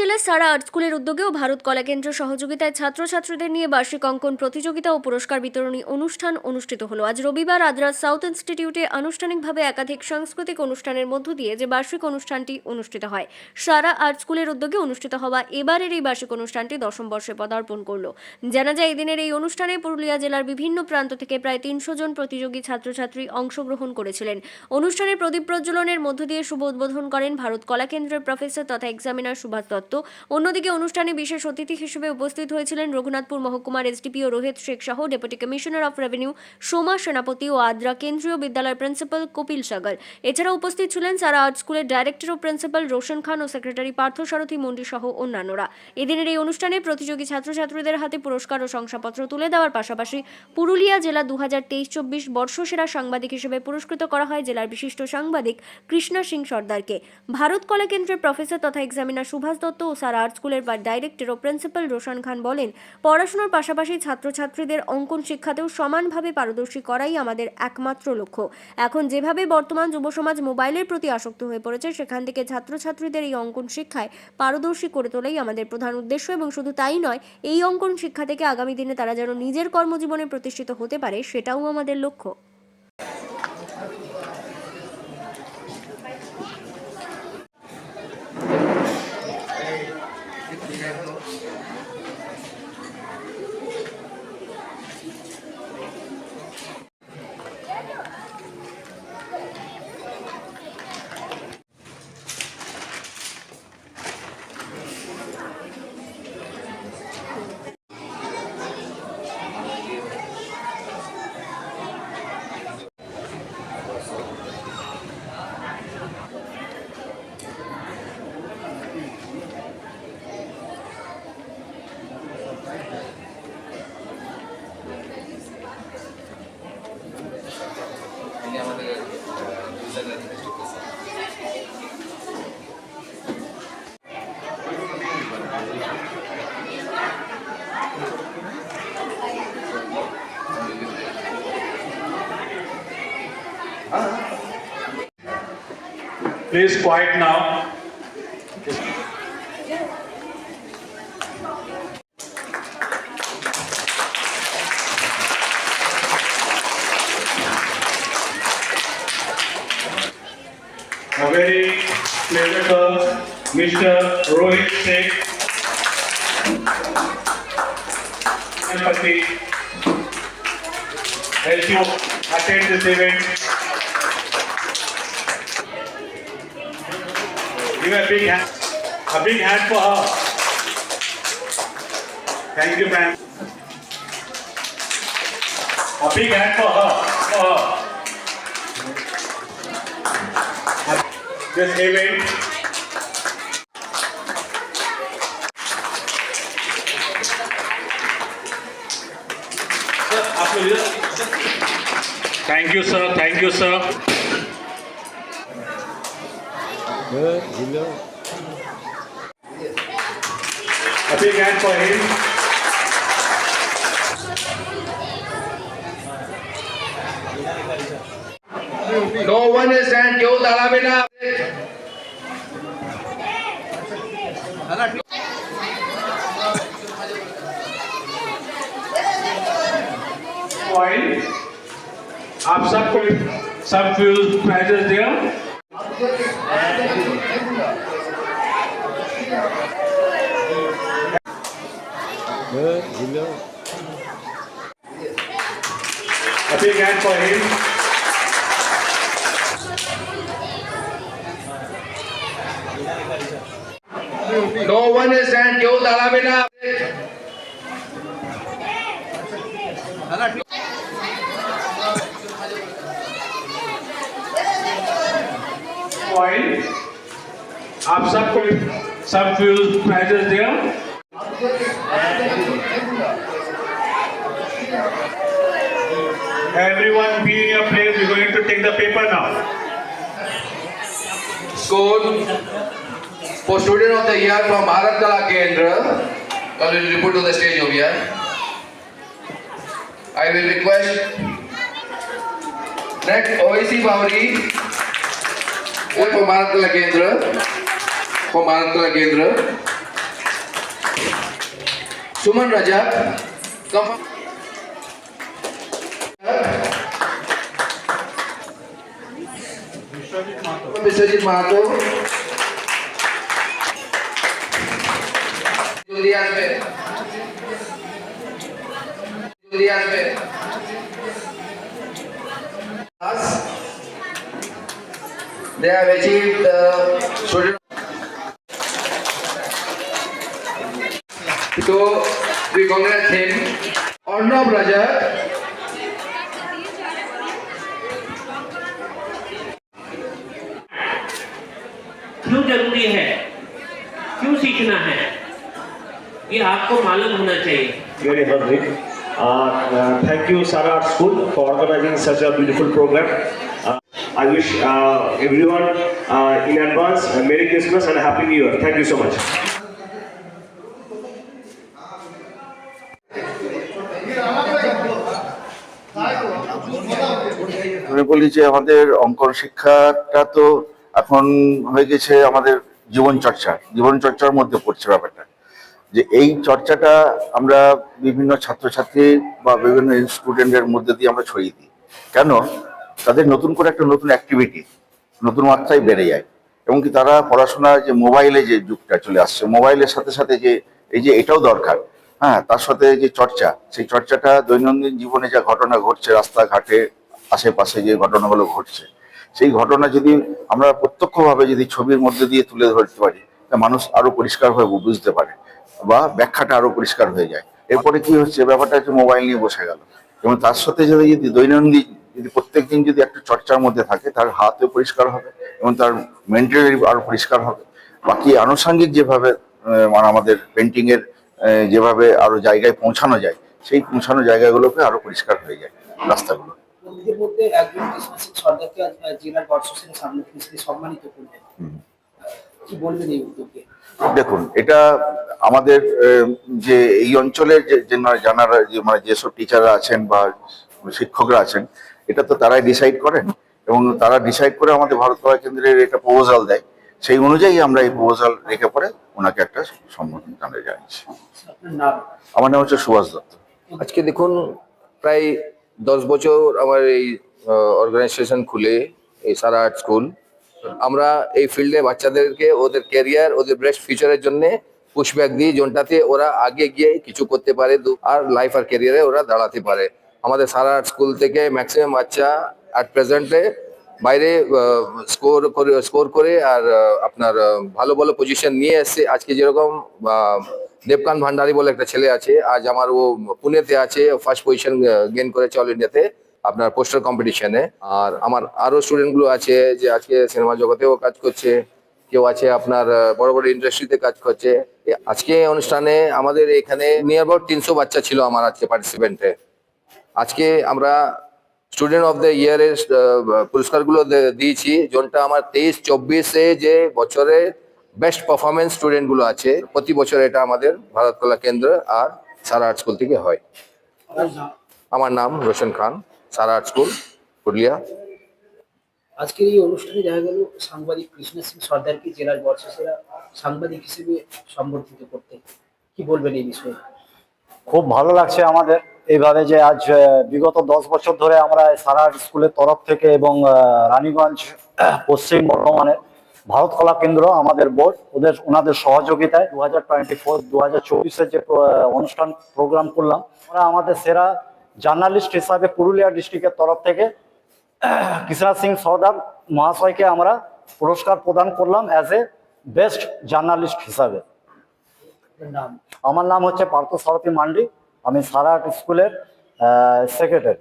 জেলার সারা আর্ট স্কুলের উদ্যোগে ও ভারত কলা কেন্দ্র সহযোগিতায় ছাত্রছাত্রীদের নিয়ে বার্ষিক অঙ্কন প্রতিযোগিতা ও পুরস্কার বিতরণী অনুষ্ঠান অনুষ্ঠিত হলো। আজ রবিবার আদ্রাস সাউথ ইনস্টিটিউটে আনুষ্ঠানিকভাবে একাধিক সাংস্কৃতিক অনুষ্ঠানের মধ্য দিয়ে যে বার্ষিক অনুষ্ঠানটি অনুষ্ঠিত হয়, সারা আর্ট স্কুলের উদ্যোগে অনুষ্ঠিত হওয়া এবারের এই বার্ষিক অনুষ্ঠানটি দশম বর্ষে পদার্পণ করল। জানা যায়, এদিনের এই অনুষ্ঠানে পুরুলিয়া জেলার বিভিন্ন প্রান্ত থেকে প্রায় তিনশো জন প্রতিযোগী ছাত্রছাত্রী অংশগ্রহণ করেছিলেন। অনুষ্ঠানে প্রদীপ প্রজ্বলনের মধ্য দিয়ে শুভ উদ্বোধন করেন ভারত কলা কেন্দ্রের প্রফেসর তথা এক্সামিনার সুভাষ দত্ত। অন্যদিকে অনুষ্ঠানে বিশেষ অতিথি হিসেবে উপস্থিত হয়েছিলেন রঘুনাথপুর মহকুমার এসডিপিও রোহিত শেখ সহ deputy commissioner of revenue Soma Senapati ও আদ্রা কেন্দ্রীয় বিদ্যালয়ের প্রিন্সিপাল কপিল সাগর। এছাড়া উপস্থিত ছিলেন সারা আর্ট স্কুলের ডাইরেক্টর ও প্রিন্সিপাল রোশন খান ও সেক্রেটারি পার্থ সারথী মন্ডি সহ অন্যান্যরা। এদিনের এই অনুষ্ঠানে প্রতিযোগী ছাত্রছাত্রীদের হাতে পুরস্কার ও শংসাপত্র তুলে দেওয়ার পাশাপাশি পুরুলিয়া জেলা দু হাজার তেইশ চব্বিশ বর্ষসেরা সাংবাদিক হিসেবে পুরস্কৃত করা হয় জেলার বিশিষ্ট সাংবাদিক কৃষ্ণা সিং সর্দারকে। ভারত কলা কেন্দ্রের প্রফেসর তথা এক্সামিনার সুভাষ দত্ত ও সারা আর্ট স্কুলের ডাইরেক্টর ও প্রিন্সিপাল রোশন খান বলেন, পড়াশোনার পাশাপাশি ছাত্রছাত্রীদের অঙ্কন শিক্ষাতেও সমানভাবে পারদর্শী করাই আমাদের একমাত্র লক্ষ্য। এখন যেভাবে বর্তমান যুব সমাজ মোবাইলের প্রতি আসক্ত হয়ে পড়েছে, সেখান থেকে ছাত্রছাত্রীদের এই অঙ্কন শিক্ষায় পারদর্শী করে তোলাই আমাদের প্রধান উদ্দেশ্য এবং শুধু তাই নয়, এই অঙ্কন শিক্ষা থেকে আগামী দিনে তারা যেন নিজের কর্মজীবনে প্রতিষ্ঠিত হতে পারে, সেটাও আমাদের লক্ষ্য। Please quiet now. A very pleasure Mr. Rohit Sheikh. Empathy. Help you attend this event. Give a big hand, a big hand for her. Thank you, ma'am. A big hand for her, for her. This event. Thank you, sir. Thank you, sir. Good. A big hand for him. No one is hand. Yo, Dalabina. Point. आप सब सब fuel prices दिया Good, you know. A big hand for him. No one is hand. Yo, enough. Point. आप सबको सब fuse prices दिया be in your place. We're going to take the paper now. School for student of the year from Bharat Kala Kendra. I will report to the stage over here. I will request next OIC Bhavri कोई पमानत लगेंद्र पमानत लगेंद्र सुमन रजक कम विश्वजीत महातो जल्दी आज में जल्दी में They have achieved the student. So we congratulate him. Arnab Rajak. क्यों ज़रूरी है क्यों सीखना है ये आपको मालूम होना चाहिए Very lovely. Uh, uh, thank you, Sarah Art School, for organizing I wish uh, everyone uh, in advance a Merry Christmas and a Happy New Year. Thank you so much. আমি বলি যে আমাদের অঙ্কন শিক্ষাটা তো এখন হয়ে গেছে আমাদের জীবন চর্চা জীবন চর্চার মধ্যে পড়ছে ব্যাপারটা যে এই চর্চাটা আমরা বিভিন্ন ছাত্রছাত্রী বা বিভিন্ন স্টুডেন্টের মধ্যে দিয়ে আমরা ছড়িয়ে দিই কেন তাদের নতুন করে একটা নতুন অ্যাক্টিভিটি নতুন মাত্রায় বেড়ে যায়। এবং কি তারা পড়াশোনা যে মোবাইলে যে যুগটা চলে আসছে মোবাইলের সাথে সাথে যে, এই যে এটাও দরকার। হ্যাঁ তার সাথে যে চর্চা, সেই চর্চাটা দৈনন্দিন জীবনে যা ঘটনা ঘটছে, রাস্তাঘাটে, আশেপাশে যে ঘটনাগুলো ঘটছে, সেই ঘটনা যদি আমরা প্রত্যক্ষভাবে যদি ছবির মধ্যে দিয়ে তুলে ধরতে পারি মানুষ আরও পরিষ্কারভাবে বুঝতে পারে বা ব্যাখ্যাটা আরও পরিষ্কার হয়ে যায়। এরপরে কি হচ্ছে? ব্যাপারটা হচ্ছে মোবাইল নিয়ে বসে গেল। এবং তার সাথে যদি দৈনন্দিন যদি প্রত্যেকদিন যদি একটা চর্চার মধ্যে থাকে তার হাতও পরিষ্কার হবে এবং তার মেন্টালি আরও পরিষ্কার হবে। বাকি আনুষঙ্গিক যেভাবে মানে আমাদের পেন্টিং এর যেভাবে আরও জায়গায় পৌঁছানো যায় সেই পৌঁছানো জায়গাগুলোকে আরও পরিষ্কার হয়ে যায় রাস্তাগুলো। দেখুন এটা আমাদের যে এই অঞ্চলের যে জানারা যে মানে যেসব টিচাররা আছেন বা শিক্ষকরা আছেন এটা তো তারাই ডিসাইড করেন এবং তারা ডিসাইড করে আমাদের ভারত কলা কেন্দ্রের এটা প্রপোজাল দেয়। সেই অনুযায়ী আমরা এই প্রপোজাল রেখে পরে ওনাকে একটা সম্বোধন জানাতে জানিয়েছি। আমার নাম হচ্ছে সুভাষ দত্ত। আজকে দেখুন প্রায় দশ বছর আমার এই অর্গানাইজেশন খুলে এই সারা আর্ট স্কুল। আমরা এই ফিল্ডে বাচ্চাদেরকে ওদের ক্যারিয়ার ওদের বেস্ট ফিউচারের জন্য পুশব্যাক দিই। যোনটাতে ওরা আগে গিয়ে কিছু করতে পারে আর লাইফ আর ক্যারিয়ারে ওরা দাঁড়াতে পারে। আমাদের সারা স্কুল থেকে ম্যাক্সিমাম বাচ্চা অ্যাট প্রেজেন্টে বাইরে স্কোর করে স্কোর করে আর আপনার ভালো ভালো পজিশন নিয়ে এসছে। আজকে যেরকম আহ, দেবকান্ত ভান্ডারী বলে একটা ছেলে আছে আজ আমার ও পুনেতে আছে ফার্স্ট পজিশন গেন করেছে অল ইন্ডিয়াতে আপনার পোস্টার কম্পিটিশনে আর আমার আরও স্টুডেন্টগুলো আছে যে আজকে সিনেমা জগতেও কাজ করছে কেউ আছে আপনার বড় বড় ইন্ডাস্ট্রিতে কাজ করছে। আজকে অনুষ্ঠানে আমাদের এখানে নিয়ার অ্যাবাউট তিনশো বাচ্চা ছিল আমার আজকে পার্টিসিপেন্টে আজকে আমরা স্টুডেন্ট অফ দ্য ইয়ারের পুরস্কারগুলো দিয়েছি। যোনটা আমার তেইশ চব্বিশে যে বছরে বেস্ট পারফরমেন্স স্টুডেন্টগুলো আছে প্রতি বছর এটা আমাদের ভারত কলা কেন্দ্র আর সারা আর্ট স্কুল থেকে হয়। আমার নাম রোশন খান সারা আর্ট স্কুল পুরুলিয়া। আজকের এই অনুষ্ঠানে দেখা গেল সাংবাদিক কৃষ্ণ সিং সর্দারকে জেলার বর্ষসেরা সাংবাদিক হিসেবে সম্বর্ধিত করতে। কি বলবেন এই বিষয়ে? খুব ভালো লাগছে আমাদের। এইভাবে যে আজ বিগত দশ বছর ধরে আমরা এই সারা স্কুলের তরফ থেকে এবং রানীগঞ্জ, পশ্চিম বর্ধমানের ভারত কলা কেন্দ্র, আমাদের বোর্ড, ওদের, ওনাদের সহযোগিতায় দু হাজার টোয়েন্টি ফোর দু হাজার চব্বিশের যে অনুষ্ঠান প্রোগ্রাম করলাম আমরা আমাদের সেরা জার্নালিস্ট হিসাবে পুরুলিয়া ডিস্ট্রিক্টের তরফ থেকে, কৃষ্ণা সিং সর্দার মহাশয়কে আমরা পুরস্কার প্রদান করলাম অ্যাজ এ বেস্ট জার্নালিস্ট হিসাবে। আমার নাম হচ্ছে পার্থ সারথী মান্ডি। আমি সারাট স্কুলের সেক্রেটারি